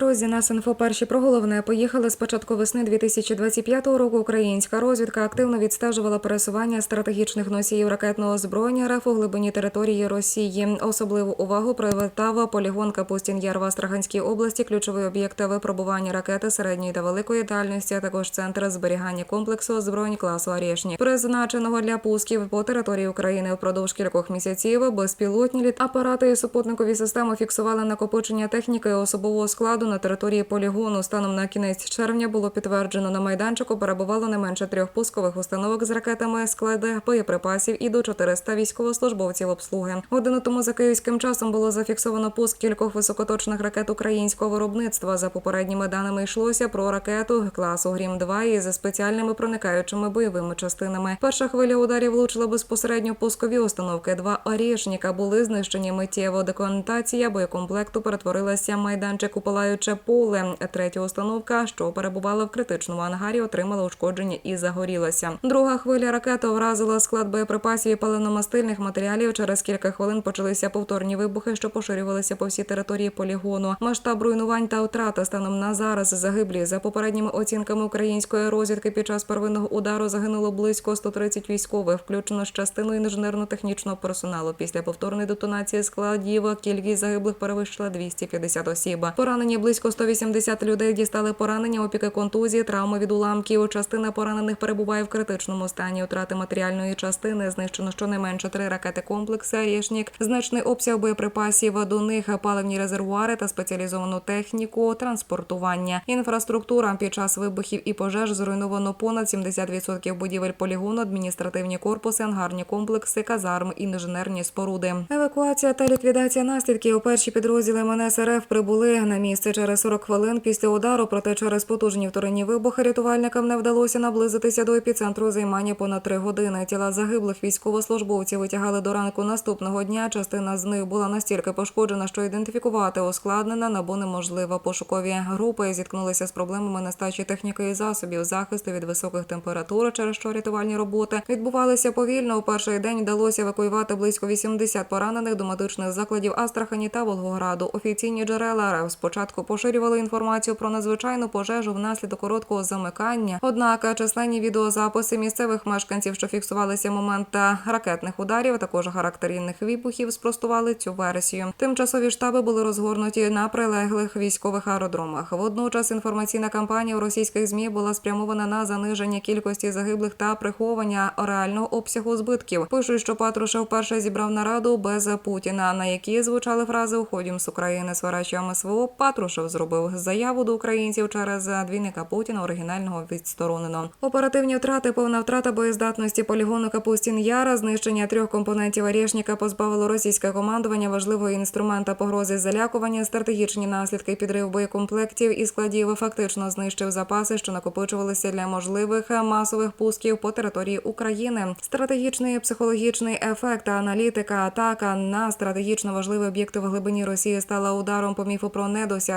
Друзі, нас інфо перші про головне поїхали з початку весни 2025 року. Українська розвідка активно відстежувала пересування стратегічних носіїв ракетного озброєння РФ у глибині території Росії. Особливу увагу привертав полігон Капустін Яр в Астраханській області, ключовий об'єкт випробування ракети середньої та великої дальності, а також центр зберігання комплексу озброєнь класу Арєшні, призначеного для пусків по території України впродовж кількох місяців. Безпілотні літ апарати і супутникові системи фіксували накопичення техніки особового складу на території полігону. Станом на кінець червня було підтверджено на майданчику. Перебувало не менше трьох пускових установок з ракетами, склади боєприпасів і до 400 військовослужбовців обслуги. Годину тому за київським часом було зафіксовано пуск кількох високоточних ракет українського виробництва. За попередніми даними йшлося про ракету класу Грім 2 із спеціальними проникаючими бойовими частинами. Перша хвиля ударів влучила безпосередньо пускові установки. Два орішника були знищені миттєво. Документація боєкомплекту перетворилася майданчик у палаюче поле. Третя установка, що перебувала в критичному ангарі, отримала ушкодження і загорілася. Друга хвиля ракети вразила склад боєприпасів і паливно-мастильних матеріалів. Через кілька хвилин почалися повторні вибухи, що поширювалися по всій території полігону. Масштаб руйнувань та втрати станом на зараз загиблі. За попередніми оцінками української розвідки під час первинного удару загинуло близько 130 військових, включно з частиною інженерно-технічного персоналу. Після повторної детонації складів кількість загиблих перевищила 250 осіб. Поранені близько 180 людей дістали поранення, опіки контузії, травми від уламків. Частина поранених перебуває в критичному стані. Втрати матеріальної частини знищено щонайменше три ракети комплекси «Арєшнік», значний обсяг боєприпасів до них, паливні резервуари та спеціалізовану техніку транспортування. Інфраструктура під час вибухів і пожеж зруйновано понад 70% будівель полігону, адміністративні корпуси, ангарні комплекси, казарми, інженерні споруди. Евакуація та ліквідація наслідків у перші підрозділи МНС РФ прибули на місце через 40 хвилин після удару. Проте через потужні вторинні вибухи рятувальникам не вдалося наблизитися до епіцентру займання понад три години. Тіла загиблих військовослужбовців витягали до ранку наступного дня. Частина з них була настільки пошкоджена, що ідентифікувати ускладнена набо неможлива. Пошукові групи зіткнулися з проблемами нестачі техніки і засобів захисту від високих температур, через що рятувальні роботи відбувалися повільно. У перший день вдалося евакуювати близько 80 поранених до медичних закладів Астрахані та Волгограду. Офіційні джерела РФ спочатку поширювали інформацію про надзвичайну пожежу внаслідок короткого замикання. Однак численні відеозаписи місцевих мешканців, що фіксувалися момент ракетних ударів, також характерних вибухів, спростували цю версію. Тимчасові штаби були розгорнуті на прилеглих військових аеродромах. Водночас інформаційна кампанія у російських змі була спрямована на заниження кількості загиблих та приховання реального обсягу збитків. Пишуть, що Патрушев вперше зібрав нараду без Путіна, на якій звучали фрази «Уходім з України сварачами СВО. Патрушев зробив заяву до українців через двійника Путіна оригінального відсторонено. Оперативні втрати, повна втрата боєздатності полігону Капустін Яра, знищення трьох компонентів Арєшніка позбавило російське командування важливого інструмента погрози залякування, стратегічні наслідки підрив боєкомплектів і складів фактично знищив запаси, що накопичувалися для можливих масових пусків по території України. Стратегічний психологічний ефект аналітика атака на стратегічно важливі об'єкти в глибині Росії стала ударом по міфу про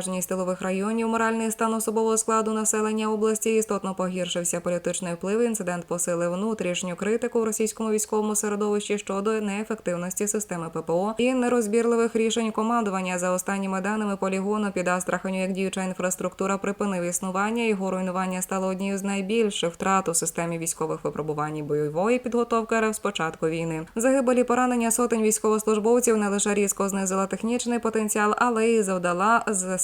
недосяжність тилових районів. Моральний стан особового складу населення області істотно погіршився. Політичний вплив інцидент посилив внутрішню критику в російському військовому середовищі щодо неефективності системи ППО і нерозбірливих рішень командування. За останніми даними полігону під Астраханю, як діюча інфраструктура припинив існування. Його руйнування стало однією з найбільших втрат у системі військових випробувань бойової підготовки РФ з початку війни. Загибелі поранення сотень військовослужбовців не лише різко знизила технічний потенціал, але й завдала з